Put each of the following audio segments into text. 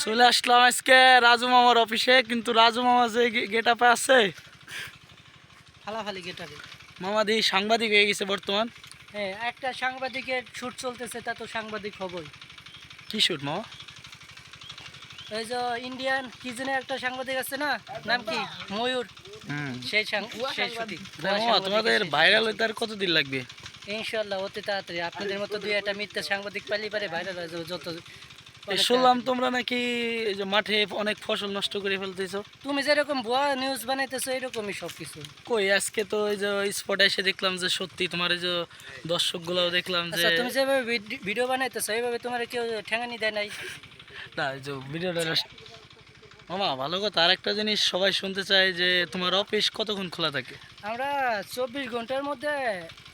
চলে আসলাম আজকে রাজু মামার অফিসে কিন্তু রাজু মামা যে গেট আপে আছে ফালাফালি গেটারে মামা দি সাংবাদিক হয়ে গেছে বর্তমান। হ্যাঁ একটা সাংবাদিকের শুট চলতেছে তা তো সাংবাদিক হবই। কি শুট মামা? এই যে ইন্ডিয়ান কি যেন একটা সাংবাদিক আছে না নাম কি? ময়ূর। সেই সাং- সেই শুটিং তোমাদের ভাইরাল হইতে আর কতদিন লাগবে? ইনশাল্লাহ অতি তাড়াতাড়ি। আপনাদের মতো দুই একটা মিথ্যা সাংবাদিক পালি পারে ভাইরাল হয়ে যাবে যত শুনলাম তোমরা নাকি যে মাঠে অনেক ফসল নষ্ট করে ফেলতেছো। তুমি যেরকম ভুয়া নিউজ বানাইতেছো এরকমই সব কিছু কই আজকে তো ওই যে স্পটে এসে দেখলাম যে সত্যি তোমার এই যে দর্শকগুলোও দেখলাম যে আচ্ছা তুমি যেভাবে ভিডিও বানাইতেছো এইভাবে তোমার কেউ ঠেঙানি দেয় নাই? না যে ভিডিওটা মামা ভালো কথা। আর একটা জিনিস সবাই শুনতে চায় যে তোমার অফিস কতক্ষণ খোলা থাকে? আমরা চব্বিশ ঘণ্টার মধ্যে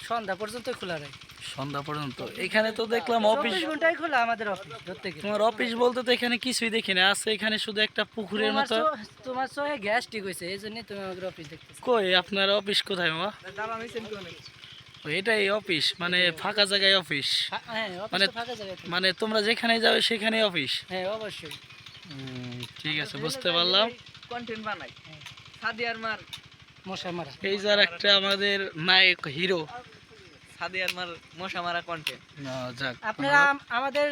সন্ধ্যা পর্যন্ত খোলা রাখি। সন্ধ্যা পর্যন্ত। এখানে তো দেখলাম অফিস ঘন্টায় খোলা আমাদের অফিস গেলে তোমার অফিস বলতে তো এখানে কিছুই দেখি না। আছে এখানে শুধু একটা পুকুরের মতো। তোমার চোখে গ্যাস ঠিক হয়েছে এই জন্যই তুমি আমাদের অফিস দেখতেছো। কই আপনার অফিস কোথায় ও, এটাই অফিস মানে ফাঁকা জায়গায় অফিস হ্যাঁ অফিস মানে-। মানে তোমরা যেখানে যাবে সেখানে অফিস হ্যাঁ অবশ্যই। ঠিক আছে বুঝতে পারলাম। কন্টেন্ট বানাই। সাদিয়ার মার। মশা মারা এই যার একটা আমাদের নায়ক হিরো সাদিয়ার মার মশা মারা কন্টেন্ট যাক আপনারা আমাদের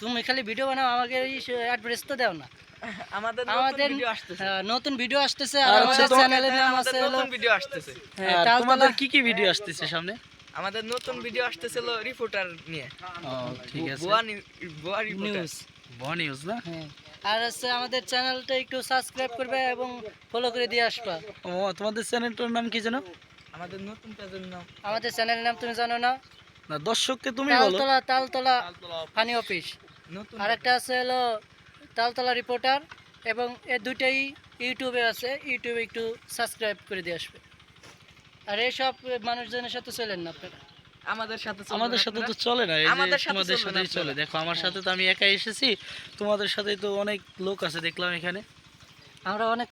তুমি খালি ভিডিও বানাও আমাকে অ্যাড্রেস তো দাও না। আমাদের আমাদের ভিডিও হ্যাঁ, নতুন ভিডিও আসতেছে আর হচ্ছে আমাদের তোমার- চ্যানেলের নাম আছে নতুন ভিডিও আসতেছে। হ্যাঁ, আর তালতলা তোমাদের কি কি ভিডিও আসতেছে সামনে? আমাদের নতুন ভিডিও আসতেছিল রিপোর্টার নিয়ে। ও ঠিক আছে। বুয়া নি- বুয়া রিপোর্টার নিউজ বন নিউজ না? হ্যাঁ আর হচ্ছে আমাদের চ্যানেলটা একটু সাবস্ক্রাইব করবে এবং ফলো করে দিয়ে আসবা। ও তোমাদের চ্যানেলটার নাম কি জানো আমাদের নতুন পেজের নাম আমাদের চ্যানেলের নাম তুমি জানো না? না দর্শককে তুমি বলো। Taltala Taltala funny office. নতুন আরেকটা আছে হলো তালতলা রিপোর্টার এবং এ দুটাই ইউটিউবে আছে। ইউটিউবে একটু সাবস্ক্রাইব করে দিয়ে আসবে। আর এইসব মানুষজনের সাথে চলেন না আপনারা। আমাদের সাথে আমাদের সাথে তো চলে না এই আমাদের সাথেই চলে। দেখো আমার সাথে তো আমি একাই এসেছি। তোমাদের সাথে তো অনেক লোক আছে দেখলাম এখানে। আমরা অনেক